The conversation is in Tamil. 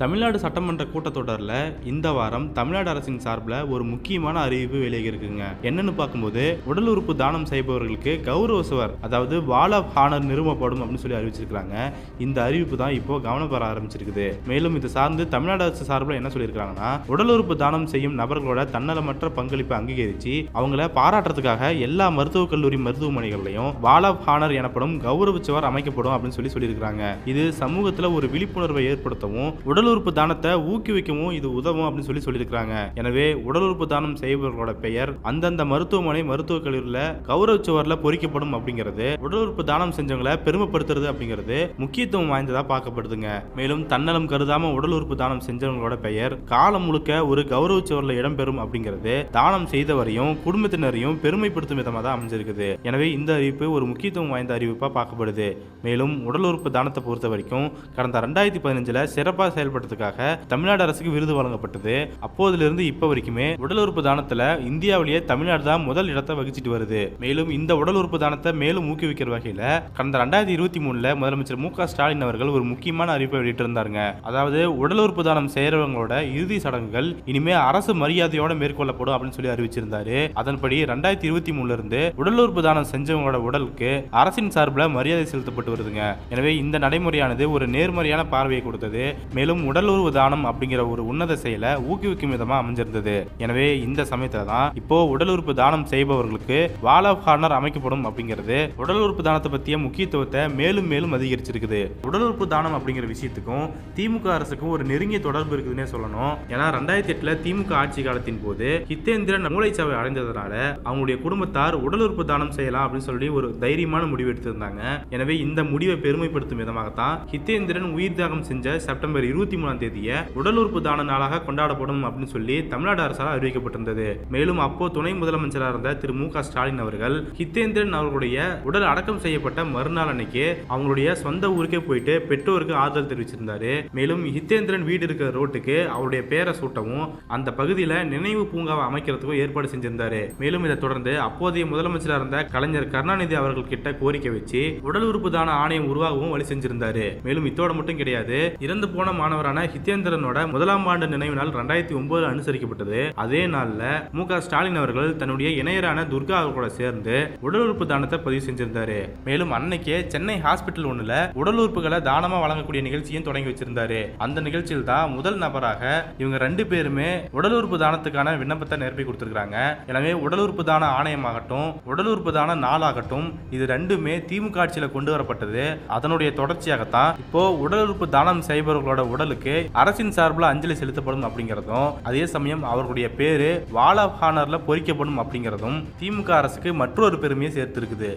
தமிழ்நாடு சட்டமன்ற கூட்டத்தொடரில் இந்த வாரம் தமிழ்நாடு அரசின் சார்பில் ஒரு முக்கியமான அறிவிப்பு வெளியாகிருக்குங்க என்னன்னு பார்க்கும்போது உடல் உறுப்பு தானம் செய்பவர்களுக்கு கௌரவ சுவர் அதாவது வால் ஆஃப் ஹானர் நிறுவப்படும் அப்படின்னு சொல்லி அறிவிச்சிருக்காங்க இந்த அறிவிப்பு தான் இப்போ கவனம் பெற ஆரம்பிச்சிருக்குது. மேலும் இது சார்ந்து தமிழ்நாடு அரசு சார்பில் என்ன சொல்லியிருக்காங்கன்னா உடல் உறுப்பு தானம் செய்யும் நபர்களோட தன்னலமற்ற பங்களிப்பை அங்கீகரித்து அவங்கள பாராட்டுறதுக்காக எல்லா மருத்துவக் கல்லூரி மருத்துவமனைகள்லையும் வால் ஆஃப் ஹானர் எனப்படும் கௌரவ சுவர் அமைக்கப்படும் அப்படின்னு சொல்லி சொல்லியிருக்காங்க இது சமூகத்தில் ஒரு விழிப்புணர்வை ஏற்படுத்தவும் உடல் உடல் உறுப்பு தானத்தை ஊக்குவிக்கவும் இது உதவும் அப்படின்னு சொல்லி சொல்லியிருக்கிறாங்க. எனவே உடல் உறுப்பு தானம் செய்பவர்களோட பெயர் அந்தந்த மருத்துவமனை மருத்துவக் கல்லூரியில் கௌரவ சுவரில் பொறிக்கப்படும் அப்படிங்கிறது. உடல் உறுப்பு தானம் செஞ்சவங்களை பெருமைப்படுத்துறது அப்படிங்கிறது முக்கியத்துவம் வாய்ந்ததா பார்க்கப்படுதுங்க. மேலும் தன்னலம் கருதாம உடல் உறுப்பு தானம் செஞ்சவங்களோட பெயர் காலம் முழுக்க ஒரு கௌரவ சுவரில் இடம்பெறும் அப்படிங்கிறது தானம் செய்தவரையும் குடும்பத்தினரையும் பெருமைப்படுத்தும் விதமாக தான் அமைஞ்சிருக்குது. எனவே இந்த அறிவிப்பு ஒரு முக்கியத்துவம் வாய்ந்த அறிவிப்பாக பார்க்கப்படுது. மேலும் உடல் உறுப்பு தானத்தை பொறுத்த வரைக்கும் கடந்த ரெண்டாயிரத்தி பதினஞ்சில் சிறப்பாக செயல்பட்டதுக்காக தமிழ்நாடு அரசுக்கு விருது வழங்கப்பட்டது. அப்போதிலிருந்து இப்போ வரைக்குமே உடல் உறுப்பு தானத்துல இந்தியாவிலேயே தமிழ்நாடு தான் முதல் இடத்தை வகிச்சிட்டு வருது. மேலும் இந்த உடல் உறுப்பு தானத்தை மேலும் ஊக்குவிக்கிற வகையில கடந்த ரெண்டாயிரத்தி இருபத்தி மூணுல முதலமைச்சர் மு ஸ்டாலின் அவர்கள் ஒரு முக்கியமான அறிவிப்பை வெளியிட்டிருந்தாருங்க. அதாவது உடல் உறுப்பு தானம் செய்யறவங்களோட இறுதி சடங்குகள் இனிமே அரசு மரியாதையோட மேற்கொள்ளப்படும் அப்படின்னு சொல்லி அறிவிச்சிருந்தாரு. அதன்படி ரெண்டாயிரத்தி இருபத்தி மூணுல இருந்து உடல் உறுப்பு தானம் செஞ்சவங்களோட உடலுக்கு அரசின் சார்பில் மரியாதை செலுத்தப்பட்டு வருதுங்க. எனவே இந்த நடைமுறையானது ஒரு நேர்மறையான பார்வையை கொடுத்தது. மேலும் உடல் தானம் அப்படிங்கிற ஒரு உன்னத செயலை ஊக்குவிக்கும் விதமா அமைஞ்சிருந்தது. எனவே இந்த சமயத்துல தான் இப்போ உடல் உறுப்பு தானம் செய்பவர்களுக்கு வால் ஆஃப் ஹார்னர் அமைக்கப்படும் அப்படிங்கிறது உடல் உறுப்பு தானத்தை பற்றிய முக்கியத்துவத்தை மேலும் மேலும் அதிகரிச்சிருக்குது. உடல் உறுப்பு தானம் அப்படிங்கிற விஷயத்துக்கும் திமுக அரசுக்கும் ஒரு நெருங்கிய தொடர்பு இருக்குதுன்னே சொல்லணும். ஏன்னா ரெண்டாயிரத்தி எட்டுல திமுக ஆட்சி காலத்தின் போது ஹித்தேந்திரன் மூளைச்சாவை அடைந்ததுனால அவங்களுடைய குடும்பத்தார் உடல் உறுப்பு தானம் செய்யலாம் அப்படின்னு சொல்லி ஒரு தைரியமான முடிவு எடுத்திருந்தாங்க. எனவே இந்த முடிவை பெருமைப்படுத்தும் விதமாகத்தான் ஹித்தேந்திரன் உயிர் தியாகம் செஞ்ச செப்டம்பர் இருபத்தி மூணாம் தேதியை உடல் உறுப்பு தான நாளாக கொண்டாடப்படும் அப்படின்னு சொல்லி தமிழ்நாடு அரசால் அறிவிக்கப்பட்டிருந்தது. மேலும் அப்போ துணை முதலமைச்சராக இருந்த திரு மு க ஸ்டாலின் அவர்கள் ஹித்தேந்திரன் அவர்களுடைய உடல் அடக்கம் செய்யப்பட்ட மறுநாள் அன்னைக்கு அவங்களுடைய சொந்த ஊருக்கே போயிட்டு பெற்றோருக்கு ஆறுதல் தெரிவிச்சிருந்தாரு. மேலும் ஹித்தேந்திரன் வீடு இருக்கிற ரோட்டுக்கு அவருடைய பேரை சூட்டவும் அந்த பகுதியில் நினைவு பூங்காவை அமைக்கிறதுக்கும் ஏற்பாடு செஞ்சிருந்தாரு. மேலும் இதை தொடர்ந்து அப்போதைய முதலமைச்சராக இருந்த கலைஞர் கருணாநிதி அவர்கள் கிட்ட கோரிக்கை வச்சு உடல் உறுப்பு தான ஆணையம் உருவாகவும் வழி செஞ்சிருந்தாரு. மேலும் இத்தோட மட்டும் கிடையாது இறந்து போன மாணவர் மாணவரான ஹித்தேந்திரனோட முதலாம் ஆண்டு நினைவு நாள் ரெண்டாயிரத்தி ஒன்பது அனுசரிக்கப்பட்டது. அதே நாள்ல மு க ஸ்டாலின் அவர்கள் தன்னுடைய இணையரான துர்கா அவர்களோட சேர்ந்து உடல் உறுப்பு தானத்தை பதிவு செஞ்சிருந்தாரு. மேலும் அன்னைக்கே சென்னை ஹாஸ்பிட்டல் ஒண்ணுல உடல் உறுப்புகளை தானமா வழங்கக்கூடிய நிகழ்ச்சியும் தொடங்கி வச்சிருந்தாரு. அந்த நிகழ்ச்சியில் தான் முதல் நபராக இவங்க ரெண்டு பேருமே உடல் உறுப்பு தானத்துக்கான விண்ணப்பத்தை நிரப்பி கொடுத்திருக்காங்க எனவே உடல் உறுப்பு தான ஆணையமாகட்டும் உடல் உறுப்பு தான நாளாகட்டும் இது ரெண்டுமே திமுக ஆட்சியில கொண்டு வரப்பட்டது. அதனுடைய தொடர்ச்சியாகத்தான் இப்போ உடல் உறுப்பு தானம் செய்பவர்களோட உடலுக்கு அரசின் சார்பில் அஞ்சலி செலுத்தப்படும் அப்படிங்கிறதும் அதே சமயம் அவர்களுடைய பேரு வால் ஆஃப் ஹானர்ல பொறிக்கப்படும் அப்படிங்கிறதும் திமுக அரசுக்கு மற்றொரு பெருமையை சேர்த்திருக்குது.